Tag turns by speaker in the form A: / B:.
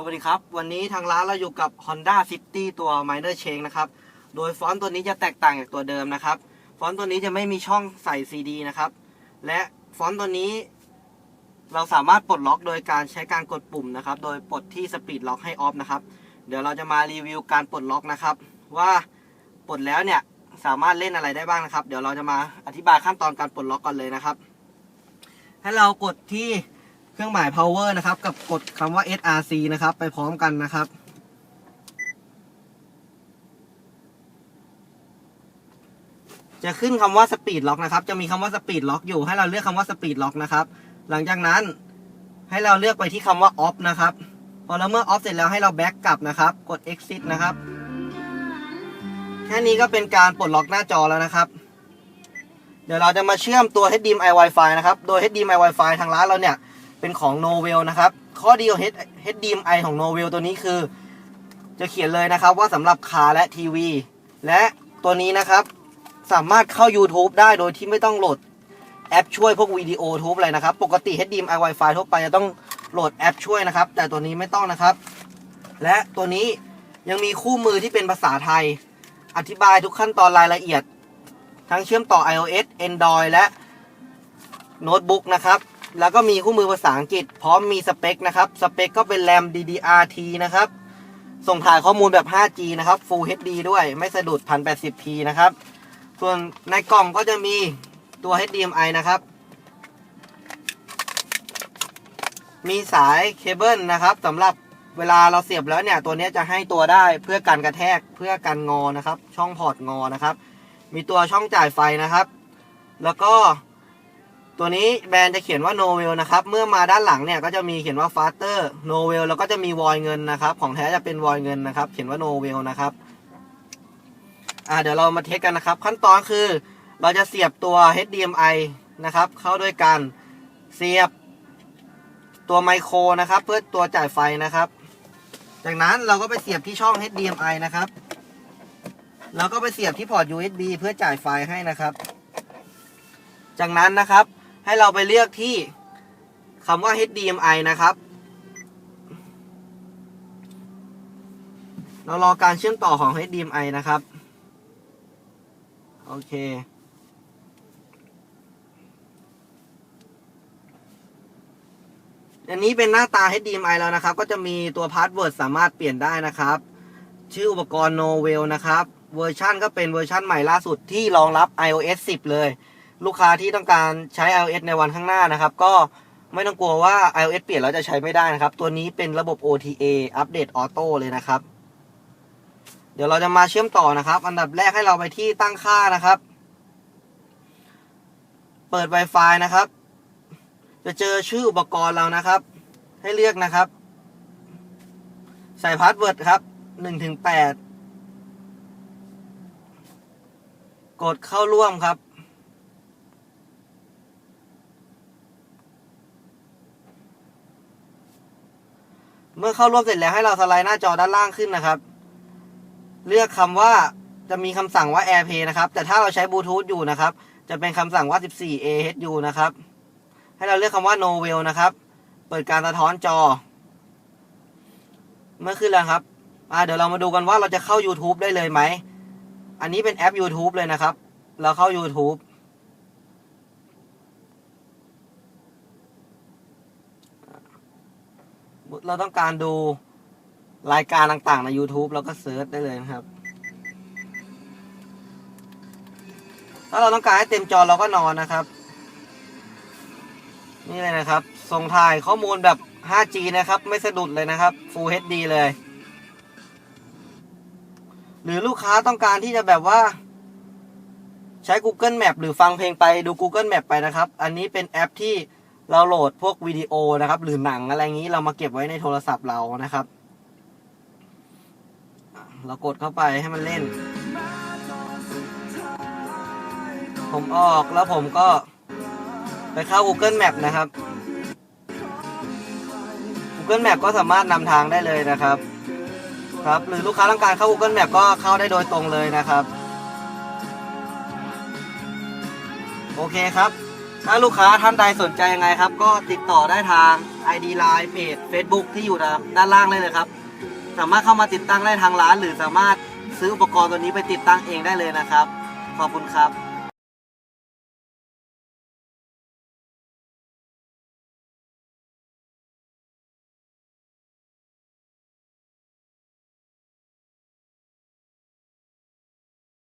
A: สวัสดีครับ วันนี้ทางร้านเราอยู่กับ Honda City ตัว Minor Change นะครับ โดยฟอนต์ตัวนี้จะแตกต่างจากตัวเดิมนะครับ ฟอนต์ตัวนี้จะไม่มีช่องใส่ CD นะครับ และฟอนต์ตัวนี้ เราสามารถปลดล็อกโดยการใช้การกดปุ่มนะครับ โดยปลดที่ Speed Lock ให้ออฟนะครับ เดี๋ยวเราจะมารีวิวการปลดล็อกนะครับ ว่าปลดแล้วเนี่ยสามารถเล่นอะไรได้บ้างนะครับ เดี๋ยวเราจะมาอธิบายขั้นตอนการปลดล็อกกันเลยนะครับ ให้เรากดที่ เครื่องหมาย power นะครับ กับกดคำว่า src นะครับ ไปพร้อมกันนะครับ จะขึ้นคำว่า speed lock นะครับ จะมีคำว่า speed lock อยู่ ให้เราเลือกคำว่า speed lock นะครับ หลังจากนั้นให้เราเลือกไปที่คำว่า off นะครับ พอเราเมื่อ off เสร็จแล้วให้เรา back กลับนะครับ กด exit นะครับ แค่นี้ก็เป็นการปลดล็อกหน้าจอแล้วนะครับเดี๋ยวเราจะมาเชื่อมตัว HDMI Wi-Fi นะครับ โดย HDMI Wi-Fi ทางร้านเราเนี่ย เป็นของ Novel นะครับ ข้อดีของ HDMI ของ Novel ตัวนี้คือ จะเขียนเลยนะครับว่าสำหรับคาและทีวี และตัวนี้นะครับ สามารถเข้า YouTube ได้โดยที่ไม่ต้องโหลดแอปช่วยพวกวิดีโอทูบอะไรนะครับ ปกติ HDMI Wi-Fi ทั่วไปจะต้องโหลดแอปช่วยนะครับ แต่ตัวนี้ไม่ต้องนะครับ และตัวนี้ยังมีคู่มือที่เป็นภาษาไทย อธิบายทุกขั้นตอนรายละเอียด ทั้งเชื่อมต่อ iOS Android และโน้ตบุ๊กนะครับ แล้วก็มีคู่มือภาษาอังกฤษ พร้อมมีสเปคนะครับ สเปคก็เป็น RAM DDR-T นะครับ ส่งถ่ายข้อมูลแบบ 5G นะครับ Full HD ด้วย ไม่สะดุด 1080p นะครับ ส่วนในกล่องก็จะมีตัว HDMI นะครับ มีสายเคเบิลนะครับสำหรับเวลาเราเสียบแล้วเนี่ย ตัวนี้จะให้ตัวได้เพื่อการกระแทกเพื่อการงอนะครับ ช่องพอร์ตงอนะครับ มีตัวช่องจ่ายไฟนะครับ แล้วก็ ตัวนี้แบรนด์จะเขียนว่า n o v e l นะครับ เมื่อมาด้านหลังเนี่ยก็จะมีเขียนว่า Faster n o v e l แล้วก็จะมีวอยเงินนะครับ ของแท้จะเป็นวอยเงินนะครับ เขียนว่า n o v e l นะครับ อ่าเดี๋ยวเรามาเทสกันนะครับ ขั้นตอนคือ เราจะเสียบตัว HDMI นะครับ เข้าด้วยกัน เสียบตัวไมโครนะครับ เพื่อตัวจ่ายไฟนะครับ จากนั้นเราก็ไปเสียบที่ช่อง HDMI นะครับ แล้วก็ไปเสียบที่พอร์ต USB เพื่อจ่ายไฟให้นะครับ จากนั้นนะครับ ให้เราไปเลือกที่คำว่า HDMI นะครับ เรารอการเชื่อมต่อของ HDMI นะครับ โอเค อันนี้เป็นหน้าตา HDMI แล้วนะครับ ก็จะมีตัวพาสเวิร์ดสามารถเปลี่ยนได้นะครับ ชื่ออุปกรณ์ Novel นะครับ เวอร์ชันก็เป็นเวอร์ชันใหม่ล่าสุดที่รองรับ iOS 10 เลย ลูกค้าที่ต้องการใช้ iOS ในวันข้างหน้านะครับ ก็ไม่ต้องกลัวว่า iOS เปลี่ยนแล้วจะใช้ไม่ได้นะครับ ตัวนี้เป็นระบบ OTA อัปเดตออโต้เลยนะครับ เดี๋ยวเราจะมาเชื่อมต่อนะครับ อันดับแรกให้เราไปที่ตั้งค่านะครับ เปิด Wi-Fi นะครับ จะเจอชื่ออุปกรณ์เรานะครับ ให้เลือกนะครับ ใส่พาสเวิร์ดครับหนึ่งถึงแปดกดเข้าร่วมครับ เมื่อเข้าร่วมเสร็จแล้วให้เราสไลด์หน้าจอด้านล่างขึ้นนะครับ เลือกคำว่าจะมีคำสั่งว่า AirPlay นะครับ แต่ถ้าเราใช้บลูทูธอยู่นะครับ จะเป็นคำสั่งว่า 14AHU นะครับ ให้เราเลือกคำว่า No w e l l นะครับ เปิดการสะท้อนจอ เมื่อขึ้นแล้วครับเดี๋ยวเรามาดูกันว่าเราจะเข้า YouTube ได้เลยไหม อันนี้เป็นแอป YouTube เลยนะครับ เราเข้า YouTube เราต้องการดูรายการต่างๆ ใน YouTube เราก็เซิร์ชได้เลยนะครับ ถ้าเราต้องการให้เต็มจอเราก็นอนนะครับ นี่เลยนะครับส่งถ่ายข้อมูลแบบ 5G นะครับ ไม่สะดุดเลยนะครับ Full HD เลย หรือลูกค้าต้องการที่จะแบบว่า ใช้ Google Map หรือฟังเพลงไปดู Google Map ไปนะครับ อันนี้เป็นแอปที่ เราโหลดพวกวิดีโอนะครับ หรือหนังอะไรอย่างนี้เรามาเก็บไว้ในโทรศัพท์เรานะครับ เรากดเข้าไปให้มันเล่น ผมออกแล้วผมก็ ไปเข้า Google Map นะครับ Google Map ก็สามารถนำทางได้เลยนะครับ ครับหรือลูกค้าต้องการเข้า Google Map ก็เข้าได้โดยตรงเลยนะครับ โอเคครับ ถ้าลูกค้าท่านใดสนใจยังไงครับ ก็ติดต่อได้ทาง ID Line เพจ Facebook ที่อยู่ด้านล่างเลยเลยครับ สามารถเข้ามาติดตั้งได้ทางร้าน หรือสามารถซื้ออุปกรณ์ตัวนี้ไปติดตั้งเองได้เลยนะครับ ขอบคุณครับ